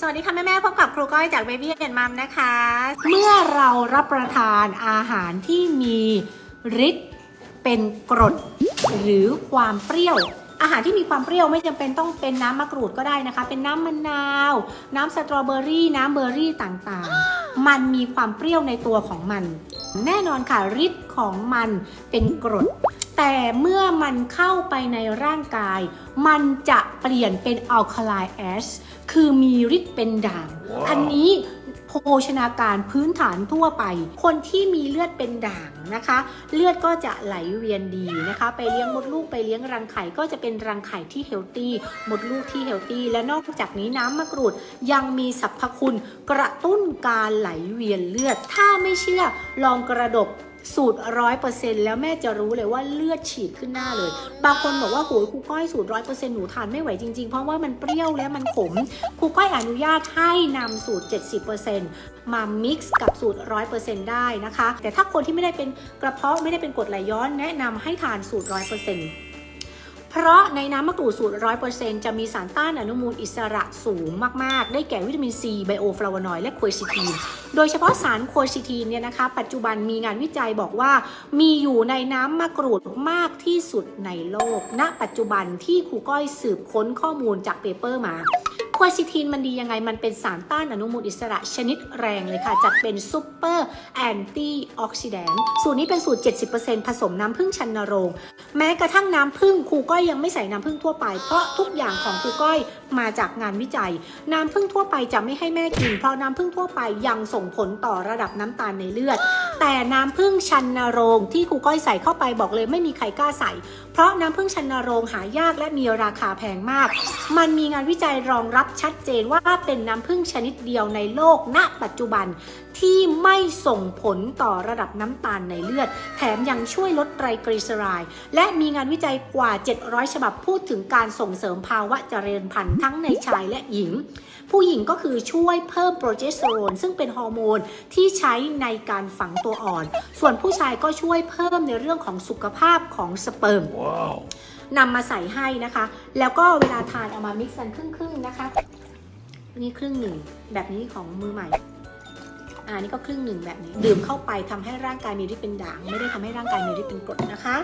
สวัสดีค่ะแม่แม่พบกับครูก้อยจาก Baby and Mom นะคะ เมื่อเรารับประทานอาหารที่มีฤทธิ์เป็นกรด หรือความเปรี้ยว อาหารที่มีความเปรี้ยวไม่จำเป็นต้องเป็นน้ำมะกรูดก็ได้นะคะ เป็นน้ำมะนาว น้ำสตรอเบอรี่น้ำเบอร์รี่ต่างๆ มันมีความเปรี้ยวในตัวของมัน แน่นอนค่ะฤทธิ์ของมันเป็นกรด แต่เมื่อมันเข้าไปในร่างกาย มันจะเปลี่ยนเป็นอัลคาไลแอชคือมีฤทธิ์เป็นด่างว้าวอันนี้โภชนาการพื้นฐานทั่วไป คนที่มีเลือดเป็นด่างนะคะ เลือดก็จะไหลเวียนดีนะคะ ไปเลี้ยงมดลูกไปเลี้ยงรังไข่ก็จะเป็นรังไข่ที่เฮลตี้มดลูกที่เฮลตี้และนอกจากนี้น้ำมะกรูดยังมีสรรพคุณกระตุ้นการไหลเวียนเลือด ถ้าไม่เชื่อลองกระดก สูตรร้อยเปอร์เซ็นต์แล้วแม่จะรู้เลยว่าเลือดฉีดขึ้นหน้าเลย บางคนบอกว่าโหยครูก้อยสูตรร้อยเปอร์เซ็นต์หนูทานไม่ไหวจริงๆ เพราะว่ามันเปรี้ยวและมันขมครูก้อยอนุญาตให้นำสูตร 70%มา mix กับสูตร100%ได้นะคะ แต่ถ้าคนที่ไม่ได้เป็นกระเพาะไม่ได้เป็นกรดไหลย้อน แนะนำให้ทานสูตร100%เพราะในน้ำมะกรูดสูตร 100%จะมีสารต้านอนุมูลอิสระสูงมาก ๆ ได้แก่วิตามินซีไบโอฟลาวานอยด์และโคชิทีน โดยเฉพาะสารโคชิทีนเนี่ยนะคะ ปัจจุบันมีงานวิจัยบอกว่า มีอยู่ในน้ำมะกรูดมากที่สุดในโลก ณ ปัจจุบันที่ครูก้อยสืบค้นข้อมูลจากเปเปอร์มา ควอชิทีนมันดียังไง มันเป็นสารต้านอนุมูลอิสระชนิดแรงเลยค่ะ จัดเป็นซูเปอร์แอนตี้ออกซิแดนต์สูตรนี้เป็นสูตร 70%ผสมน้ำผึ้งชันนโรง แม้กระทั่งน้ำผึ้งครูก้อยยังไม่ใส่น้ำผึ้งทั่วไป เพราะทุกอย่างของครูก้อยมาจากงานวิจัย น้ำผึ้งทั่วไปจะไม่ให้แม่กิน เพราะน้ำผึ้งทั่วไปยังส่งผลต่อระดับน้ำตาลในเลือด แต่น้ำผึ้งชันนโรงที่ครูก้อยใส่เข้าไปบอกเลยไม่มีใครกล้าใส่ เพราะน้ำผึ้งชันนโรงหายากและมีราคาแพงมาก มันมีงานวิจัยรองรับชัดเจนว่าเป็นน้ำผึ้งชนิดเดียวในโลกณ ปัจจุบันที่ไม่ส่งผลต่อระดับน้ำตาลในเลือด แถมยังช่วยลดไตรกลีเซอไรด์และมีงานวิจัยกว่า 700 ฉบับพูดถึงการส่งเสริมภาวะเจริญพันธุ์ทั้งในชายและหญิง ผู้หญิงก็คือช่วยเพิ่มโปรเจสเตอโรนซึ่งเป็นฮอร์โมนที่ใช้ในการฝังตัวอ่อน ส่วนผู้ชายก็ช่วยเพิ่มในเรื่องของสุขภาพของสเปิร์ม Wow. นำมาใส่ให้นะคะ แล้วก็เวลาทานเอามามิกซ์กันครึ่งๆนะคะ นี่ครึ่งหนึ่งแบบนี้ของมือใหม่อ่านี่ก็ครึ่งหนึ่งแบบนี้ ดื่มเข้าไปทำให้ร่างกายมีฤทธิ์เป็นด่าง ไม่ได้ทำให้ร่างกายมีฤทธิ์เป็นกรดนะคะ